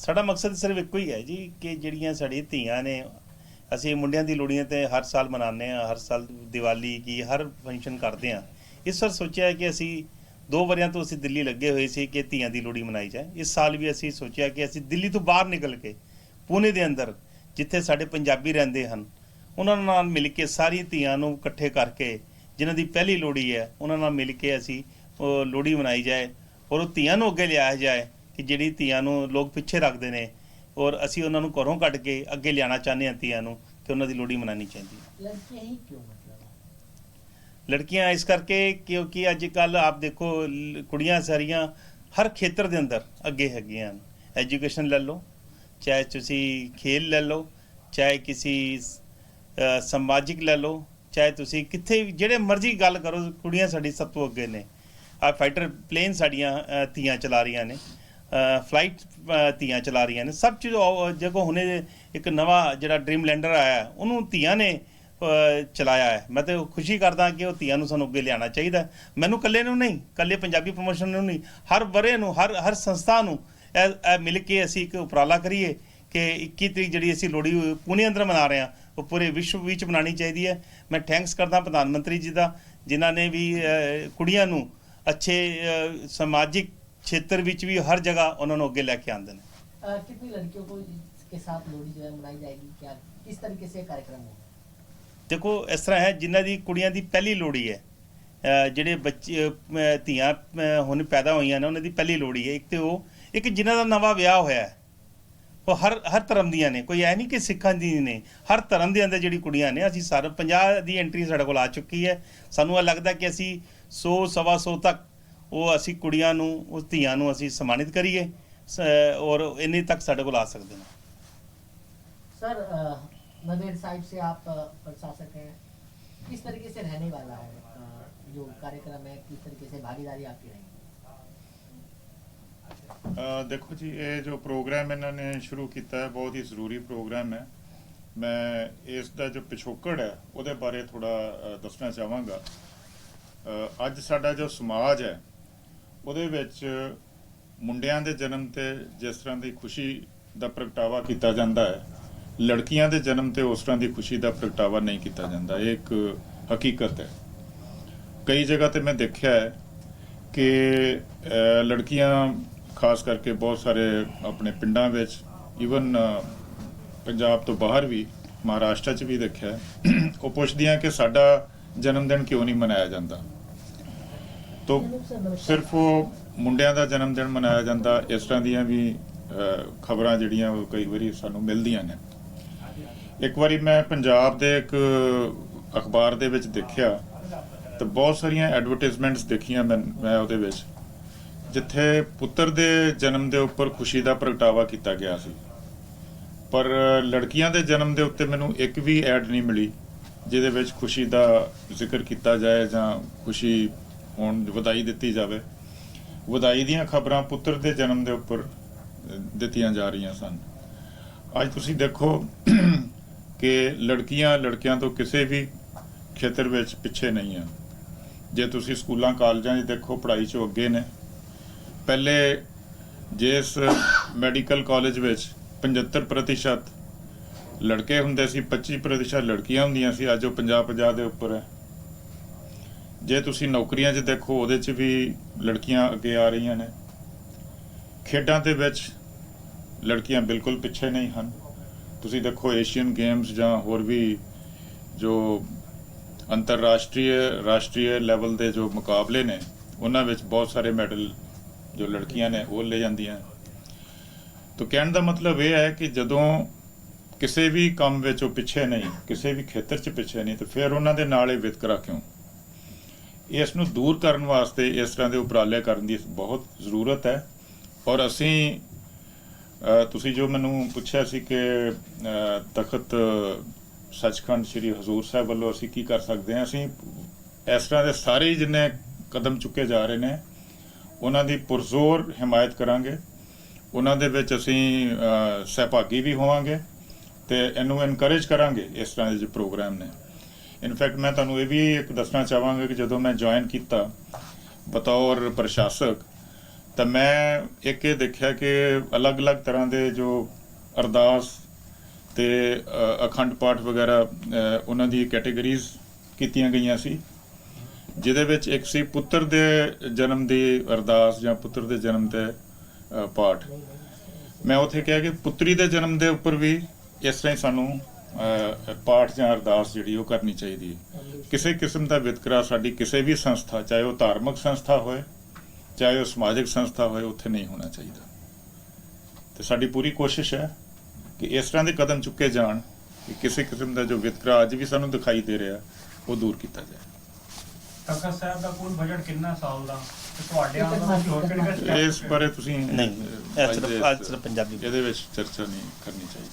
ਸਾਡਾ ਮਕਸਦ ਸਿਰਫ ਇੱਕੋ ਹੀ ਹੈ ਜੀ ਕਿ ਜਿਹੜੀਆਂ ਸਾਡੀ ਧੀਆਂ ਨੇ, ਅਸੀਂ ਮੁੰਡਿਆਂ ਦੀ ਲੋਹੜੀਆਂ ਤੇ ਹਰ ਸਾਲ ਮਨਾਉਂਦੇ ਆ ਹਰ ਸਾਲ ਦੀਵਾਲੀ ਕੀ ਹਰ ਫੰਕਸ਼ਨ ਕਰਦੇ ਆ ਇਸ ਵਾਰ ਸੋਚਿਆ ਕਿ ਅਸੀਂ ਦੋ ਵਰਿਆਂ ਤੋਂ ਅਸੀਂ ਦਿੱਲੀ ਲੱਗੇ ਹੋਏ ਸੀ ਕਿ ਧੀਆਂ ਦੀ ਲੋਹੜੀ ਮਨਾਈ ਜਾਏ। ਇਸ ਸਾਲ ਵੀ ਅਸੀਂ ਸੋਚਿਆ ਕਿ ਅਸੀਂ ਦਿੱਲੀ ਤੋਂ ਬਾਹਰ ਨਿਕਲ ਕੇ ਪੂਨੇ ਦੇ ਅੰਦਰ ਜਿੱਥੇ ਸਾਡੇ ਪੰਜਾਬੀ ਰਹਿੰਦੇ ਹਨ, ਉਹਨਾਂ ਨਾਲ ਮਿਲ ਕੇ ਸਾਰੀ ਧੀਆਂ ਨੂੰ ਇਕੱਠੇ ਕਰਕੇ ਜਿਨ੍ਹਾਂ ਦੀ ਪਹਿਲੀ ਲੋਹੜੀ ਹੈ, ਉਹਨਾਂ ਨਾਲ ਮਿਲ ਕੇ ਅਸੀਂ ਉਹ ਲੋਹੜੀ ਮਨਾਈ ਜਾਏ ਔਰ ਉਹ ਧੀਆਂ ਨੂੰ ਅੱਗੇ ਲਿਆਇਆ ਜਾਏ। ਕਿ ਜਿਹੜੀ ਧੀਆਂ ਨੂੰ ਲੋਕ ਪਿੱਛੇ ਰੱਖਦੇ ਨੇ ਔਰ ਅਸੀਂ ਉਹਨਾਂ ਨੂੰ ਘਰੋਂ ਕੱਢ ਕੇ ਅੱਗੇ ਲਿਆਣਾ ਚਾਹੁੰਦੇ ਹਾਂ ਧੀਆਂ ਨੂੰ ਕਿ ਉਹਨਾਂ ਦੀ ਲੋੜੀ ਮਨਾਣੀ ਚਾਹੀਦੀ ਹੈ। ਲੜਕੀਆਂ ਇਸ ਕਰਕੇ ਕਿਉਂਕਿ ਅੱਜ ਕੱਲ ਆਪ ਦੇਖੋ ਕੁੜੀਆਂ ਸਾਰੀਆਂ ਹਰ ਖੇਤਰ ਦੇ ਅੰਦਰ ਅੱਗੇ ਹੈਗੀਆਂ ਐਜੂਕੇਸ਼ਨ ਲੈ ਲਓ ਚਾਹੇ ਤੁਸੀਂ ਖੇਲ ਲੈ ਲਓ ਚਾਹੇ ਕਿਸੇ ਸਮਾਜਿਕ ਲੈ ਲਓ ਚਾਹੇ ਤੁਸੀਂ ਕਿੱਥੇ ਵੀ ਜਿਹੜੇ ਮਰਜ਼ੀ ਗੱਲ ਕਰੋ ਕੁੜੀਆਂ ਸਾਡੀ ਸਭ ਤੋਂ ਅੱਗੇ ਨੇ। ਆ ਫਾਈਟਰ ਪਲੇਨ ਸਾਡੀਆਂ ਧੀਆਂ ਚਲਾ ਰਹੀਆਂ ਨੇ। ਫਲਾਈਟ ਧੀਆਂ ਚਲਾ ਰਹੀਆਂ ਨੇ। ਸਭ ਚੀਜ਼ ਉਹ- ਦੇਖੋ ਹੁਣੇ ਇੱਕ ਨਵਾਂ ਜਿਹੜਾ ਡ੍ਰੀਮ ਲੈਂਡਰ ਆਇਆ ਉਹਨੂੰ ਧੀਆਂ ਨੇ ਚਲਾਇਆ ਹੈ। ਮੈਂ ਤੇ ਖੁਸ਼ੀ ਕਰਦਾ ਕਿ ਉਹ ਧੀਆਂ ਨੂੰ ਸਾਨੂੰ ਅੱਗੇ ਲਿਆਉਣਾ ਚਾਹੀਦਾ ਮੈਨੂੰ ਇਕੱਲੇ ਨੂੰ ਨਹੀਂ, ਇਕੱਲੇ ਪੰਜਾਬੀ ਪ੍ਰਮੋਸ਼ਨ ਨੂੰ ਨਹੀਂ, ਹਰ ਬਰੇ ਨੂੰ, ਹਰ ਹਰ ਸੰਸਥਾ ਨੂੰ ਇਹ ਮਿਲ ਕੇ ਅਸੀਂ ਇੱਕ ਉਪਰਾਲਾ ਕਰੀਏ ਕਿ 21 ਤਰੀਕ ਜਿਹੜੀ ਅਸੀਂ ਲੋਹੜੀ ਪੂਨੇ ਅੰਦਰ ਮਨਾ ਰਹੇ ਹਾਂ, ਉਹ ਪੂਰੇ ਵਿਸ਼ਵ ਵਿੱਚ ਮਨਾਉਣੀ ਚਾਹੀਦੀ ਹੈ। ਮੈਂ ਥੈਂਕਸ ਕਰਦਾ ਪ੍ਰਧਾਨ ਮੰਤਰੀ ਜੀ ਦਾ, ਜਿਨ੍ਹਾਂ ਨੇ ਵੀ ਕੁੜੀਆਂ ਨੂੰ ਅੱਛੇ ਸਮਾਜਿਕ ਖੇਤਰ ਵਿੱਚ ਵੀ ਹਰ ਜਗ੍ਹਾ ਉਹਨਾਂ ਨੂੰ ਅੱਗੇ ਲੈ ਕੇ ਆਉਂਦੇ ਨੇ अ, कितनी लड़कियों को इसके साथ लोहड़ी जो है मनाई जाएगी क्या किस तरीके से कार्यक्रम होगा ਦੇਖੋ ਇਸ ਤਰ੍ਹਾਂ ਹੈ ਜਿਨ੍ਹਾਂ ਦੀ ਕੁੜੀਆਂ ਦੀ ਪਹਿਲੀ ਲੋਹੜੀ ਹੈ ਅਹ ਜਿਹੜੇ ਬੱਚੇ ਅਹ ਧੀਆਂ ਅਹ ਹੁਣ ਪੈਦਾ ਹੋਈਆਂ ਨੇ ਉਹਨਾਂ ਦੀ ਪਹਿਲੀ ਲੋਹੜੀ ਹੈ ਇੱਕ ਤੇ ਉਹ ਇੱਕ ਜਿਨ੍ਹਾਂ ਦਾ ਨਵਾਂ ਵਿਆਹ ਹੋਇਆ ਹੈ ਉਹ ਹਰ ਹਰ ਧਰਮ ਦੀਆਂ ਨੇ ਕੋਈ ਐ ਨਹੀਂ ਕਿ ਸਿੱਖਾਂ ਦੀ ਨੇ ਹਰ ਧਰਮ ਦੇ ਅੰਦਰ ਜਿਹੜੀ ਕੁੜੀਆਂ ਨੇ ਅਸੀਂ ਸਾਰੇ 50 ਦੀ ਐਂਟਰੀ ਸਾਡੇ ਕੋਲ ਆ ਚੁੱਕੀ ਹੈ ਸਾਨੂੰ ਇਹ ਲੱਗਦਾ ਕਿ ਅਸੀਂ 100 ਸਵਾ 100 ਤੱਕ ਉਹ ਅਸੀਂ ਕੁੜੀਆਂ ਨੂੰ ਉਸ ਧੀਆਂ ਨੂੰ ਅਸੀਂ ਸਨਮਾਨਿਤ ਕਰੀਏ ਸ- ਔਰ ਇੰਨੇ ਤੱਕ ਸਾਡੇ ਕੋਲ ਆ ਸਕਦੇ ਨੇ सर अ, नदेड़ साइड से आप अ, प्रशासक हैं किस तरीके से रहने वाला है अ, जो कार्यक्रम है किस तरीके से भागीदारी आपकी रहेगी ਅ, ਦੇਖੋ ਜੀ ਇਹ ਜੋ ਪ੍ਰੋਗਰਾਮ ਇਹਨਾਂ ਨੇ ਸ਼ੁਰੂ ਕੀਤਾ ਹੈ ਬਹੁਤ ਹੀ ਜ਼ਰੂਰੀ ਪ੍ਰੋਗਰਾਮ ਹੈ ਮੈਂ ਇਸ ਦਾ ਜੋ ਪਿਛੋਕੜ ਹੈ ਉਹਦੇ ਬਾਰੇ ਥੋੜਾ ਦੱਸਣਾ ਚਾਹਾਂਗਾ ਅ, ਅੱਜ ਸਾਡਾ ਜੋ ਸਮਾਜ ਹੈ ਉਹਦੇ ਵਿੱਚ ਮੁੰਡਿਆਂ ਦੇ ਜਨਮ ਤੇ ਜਿਸ ਤਰ੍ਹਾਂ ਦੀ ਖੁਸ਼ੀ ਦਾ ਪ੍ਰਗਟਾਵਾ ਕੀਤਾ ਜਾਂਦਾ ਹੈ, ਲੜਕੀਆਂ ਦੇ ਜਨਮ ਤੇ ਉਸ ਤਰ੍ਹਾਂ ਦੀ ਖੁਸ਼ੀ ਦਾ ਪ੍ਰਗਟਾਵਾ ਨਹੀਂ ਕੀਤਾ ਜਾਂਦਾ। ਇਹ ਇੱਕ ਹਕੀਕਤ ਹੈ। ਕਈ ਜਗ੍ਹਾ ਤੇ ਮੈਂ ਦੇਖਿਆ ਹੈ ਕਿ ਲੜਕੀਆਂ, ਖਾਸ ਕਰਕੇ ਬਹੁਤ ਸਾਰੇ ਆਪਣੇ ਪਿੰਡਾਂ ਵਿੱਚ ਇਵਨ ਪੰਜਾਬ ਤੋਂ ਬਾਹਰ ਵੀ, ਮਹਾਰਾਸ਼ਟਰ 'ਚ ਵੀ ਦੇਖਿਆ ਉਹ ਪੁੱਛਦੀਆਂ ਕਿ ਸਾਡਾ ਜਨਮ ਦਿਨ ਕਿਉਂ ਨਹੀਂ ਮਨਾਇਆ ਜਾਂਦਾ? ਤੋ ਸਿਰਫ ਉਹ ਮੁੰਡਿਆਂ ਦਾ ਜਨਮ ਦਿਨ ਮਨਾਇਆ ਜਾਂਦਾ, ਇਸ ਤਰ੍ਹਾਂ ਦੀਆਂ ਵੀ ਖਬਰਾਂ ਜਿਹੜੀਆਂ ਉਹ ਕਈ ਵਾਰੀ ਸਾਨੂੰ ਮਿਲਦੀਆਂ ਨੇ। ਇੱਕ ਵਾਰੀ ਮੈਂ ਪੰਜਾਬ ਦੇ ਇੱਕ ਅਖਬਾਰ ਦੇ ਵਿੱਚ ਦੇਖਿਆ ਤੇ ਬਹੁਤ ਸਾਰੀਆਂ ਐਡਵਰਟਾਈਜ਼ਮੈਂਟਸ ਦੇਖੀਆਂ ਮੈਂ ਮੈਂ ਉਹਦੇ ਵਿੱਚ, ਜਿੱਥੇ ਪੁੱਤਰ ਦੇ ਜਨਮ ਦੇ ਉੱਪਰ ਖੁਸ਼ੀ ਦਾ ਪ੍ਰਗਟਾਵਾ ਕੀਤਾ ਗਿਆ ਸੀ। ਪਰ ਲੜਕੀਆਂ ਦੇ ਜਨਮ ਦੇ ਉੱਤੇ ਮੈਨੂੰ ਇੱਕ ਵੀ ਐਡ ਨਹੀਂ ਮਿਲੀ, ਜਿਹਦੇ ਵਿੱਚ ਖੁਸ਼ੀ ਦਾ ਜ਼ਿਕਰ ਕੀਤਾ ਜਾਏ ਜਾਂ ਖੁਸ਼ੀ ਹੋਣ ਵਧਾਈ ਦਿੱਤੀ ਜਾਵੇ। ਵਧਾਈ ਦੀਆਂ ਖਬਰਾਂ ਪੁੱਤਰ ਦੇ ਜਨਮ ਦੇ ਉੱਪਰ ਦਿੱਤੀਆਂ ਜਾ ਰਹੀਆਂ ਸਨ। ਅੱਜ ਤੁਸੀਂ ਦੇਖੋ ਕਿ ਲੜਕੀਆਂ ਲੜਕਿਆਂ ਤੋਂ ਕਿਸੇ ਵੀ ਖੇਤਰ ਵਿੱਚ ਪਿੱਛੇ ਨਹੀਂ ਹਨ। ਜੇ ਤੁਸੀਂ ਸਕੂਲਾਂ, ਕਾਲਜਾਂ 'ਚ ਦੇਖੋ, ਪੜ੍ਹਾਈ 'ਚ ਅੱਗੇ ਨੇ। ਪਹਿਲੇ ਜਿਸ ਮੈਡੀਕਲ ਕਾਲਜ ਵਿੱਚ 75% ਲੜਕੇ ਹੁੰਦੇ ਸੀ 25% ਲੜਕੀਆਂ ਹੁੰਦੀਆਂ ਸੀ, ਅੱਜ ਉਹ 50 50 ਦੇ ਉੱਪਰ ਹੈ। ਜੇ ਤੁਸੀਂ ਨੌਕਰੀਆਂ 'ਚ ਦੇਖੋ, ਉਹਦੇ 'ਚ ਵੀ ਲੜਕੀਆਂ ਅੱਗੇ ਆ ਰਹੀਆਂ ਨੇ। ਖੇਡਾਂ ਦੇ ਵਿੱਚ ਲੜਕੀਆਂ ਬਿਲਕੁਲ ਪਿੱਛੇ ਨਹੀਂ ਹਨ। ਤੁਸੀਂ ਦੇਖੋ ਏਸ਼ੀਅਨ ਗੇਮਸ ਜਾਂ ਹੋਰ ਵੀ ਜੋ ਅੰਤਰਰਾਸ਼ਟਰੀ ਰਾਸ਼ਟਰੀ ਲੈਵਲ ਦੇ ਜੋ ਮੁਕਾਬਲੇ ਨੇ, ਉਹਨਾਂ ਵਿੱਚ ਬਹੁਤ ਸਾਰੇ ਮੈਡਲ ਜੋ ਲੜਕੀਆਂ ਨੇ, ਉਹ ਲੈ ਜਾਂਦੀਆਂ। ਤਾਂ ਕਹਿਣ ਦਾ ਮਤਲਬ ਇਹ ਹੈ ਕਿ ਜਦੋਂ ਕਿਸੇ ਵੀ ਕੰਮ ਵਿੱਚ ਉਹ ਪਿੱਛੇ ਨਹੀਂ, ਕਿਸੇ ਵੀ ਖੇਤਰ 'ਚ ਪਿੱਛੇ ਨਹੀਂ, ਤਾਂ ਫਿਰ ਉਹਨਾਂ ਦੇ ਨਾਲ ਇਹ ਵਿਤਕਰਾ ਕਿਉਂ? ਇਸ ਨੂੰ ਦੂਰ ਕਰਨ ਵਾਸਤੇ ਇਸ ਤਰ੍ਹਾਂ ਦੇ ਉਪਰਾਲੇ ਕਰਨ ਦੀ ਬਹੁਤ ਜ਼ਰੂਰਤ ਹੈ। ਔਰ ਅਸੀਂ ਤੁਸੀਂ ਜੋ ਮੈਨੂੰ ਪੁੱਛਿਆ ਸੀ ਕਿ ਤਖਤ, ਸੱਚਖੰਡ ਸ੍ਰੀ ਹਜ਼ੂਰ ਸਾਹਿਬ ਵੱਲੋਂ ਅਸੀਂ ਕੀ ਕਰ ਸਕਦੇ ਹਾਂ, ਅਸੀਂ ਇਸ ਤਰ੍ਹਾਂ ਦੇ ਸਾਰੇ ਜਿੰਨੇ ਕਦਮ ਚੁੱਕੇ ਜਾ ਰਹੇ ਨੇ, ਉਹਨਾਂ ਦੀ ਪੁਰਜ਼ੋਰ ਹਮਾਇਤ ਕਰਾਂਗੇ। ਉਹਨਾਂ ਦੇ ਵਿੱਚ ਅਸੀਂ ਸਹਿਭਾਗੀ ਵੀ ਹੋਵਾਂਗੇ ਤੇ ਇਹਨੂੰ ਐਨਕਰੇਜ ਕਰਾਂਗੇ ਇਸ ਤਰ੍ਹਾਂ ਦੇ ਜੋ ਪ੍ਰੋਗਰਾਮ ਨੇ। ਇਨਫੈਕਟ ਮੈਂ ਤੁਹਾਨੂੰ ਇਹ ਵੀ ਇੱਕ ਦੱਸਣਾ ਚਾਹਾਂਗਾ ਕਿ ਜਦੋਂ ਮੈਂ ਜੁਆਇਨ ਕੀਤਾ ਬਤੌਰ ਪ੍ਰਸ਼ਾਸਕ, ਤਾਂ ਮੈਂ ਇੱਕ ਇਹ ਦੇਖਿਆ ਕਿ ਅਲੱਗ-ਅਲੱਗ ਤਰ੍ਹਾਂ ਦੇ ਜੋ ਅਰਦਾਸ ਤੇ ਅਖੰਡ ਪਾਠ ਵਗੈਰਾ ਉਹਨਾਂ ਦੀ ਕੈਟਾਗਰੀਜ਼ ਕੀਤੀਆਂ ਗਈਆਂ ਸੀ, ਜਿਹਦੇ ਵਿੱਚ ਇੱਕ ਸੀ ਪੁੱਤਰ ਦੇ ਜਨਮ ਦੀ ਅਰਦਾਸ ਜਾਂ ਪੁੱਤਰ ਦੇ ਜਨਮ ਤੇ ਪਾਠ। ਮੈਂ ਉੱਥੇ ਕਿਹਾ ਕਿ ਪੁੱਤਰੀ ਦੇ ਜਨਮ ਦੇ ਉੱਪਰ ਵੀ ਇਸ ਤਰ੍ਹਾਂ ਹੀ ਸਾਨੂੰ ਪਾਠ ਜਾਂ ਅਰਦਾਸ ਜਿਹੜੀ ਉਹ ਕਰਨੀ ਚਾਹੀਦੀ ਹੈ। ਕਿਸੇ ਕਿਸਮ ਦਾ ਵਿਤਕਰਾ ਸਾਡੀ ਕਿਸੇ ਵੀ ਸੰਸਥਾ ਚਾਹੇ ਉਹ ਧਾਰਮਿਕ ਸੰਸਥਾ ਹੋਏ ਚਾਹੇ ਉਹ ਸਮਾਜਿਕ ਸੰਸਥਾ ਹੋਏ ਉੱਥੇ ਨਹੀਂ ਹੋਣਾ ਚਾਹੀਦਾ। ਤੇ ਸਾਡੀ ਪੂਰੀ ਕੋਸ਼ਿਸ਼ ਹੈ ਕਿ ਇਸ ਤਰ੍ਹਾਂ ਦੇ ਕਦਮ ਚੁੱਕੇ ਜਾਣ ਕਿ ਕਿਸੇ ਕਿਸਮ ਦਾ ਜੋ ਵਿਤਕਰਾ ਅੱਜ ਵੀ ਸਾਨੂੰ ਦਿਖਾਈ ਦੇ ਰਿਹਾ ਉਹ ਦੂਰ ਕੀਤਾ ਜਾਏ। ਤਖਤ ਸਾਹਿਬ ਦਾ ਕੁੱਲ ਬਜਟ ਕਿੰਨਾ ਸਾਲ ਦਾ? ਤੁਹਾਡੇ ਆਉਣ ਦਾ ਹੋਰ ਕਿਹੜੇ ਇਸ ਬਾਰੇ ਤੁਸੀਂ ਨਹੀਂ ਅੱਜ ਸਿਰਫ ਪੰਜਾਬੀ ਇਹਦੇ ਵਿੱਚ ਚਰਚਾ ਨਹੀਂ ਕਰਨੀ ਚਾਹੀਦੀ।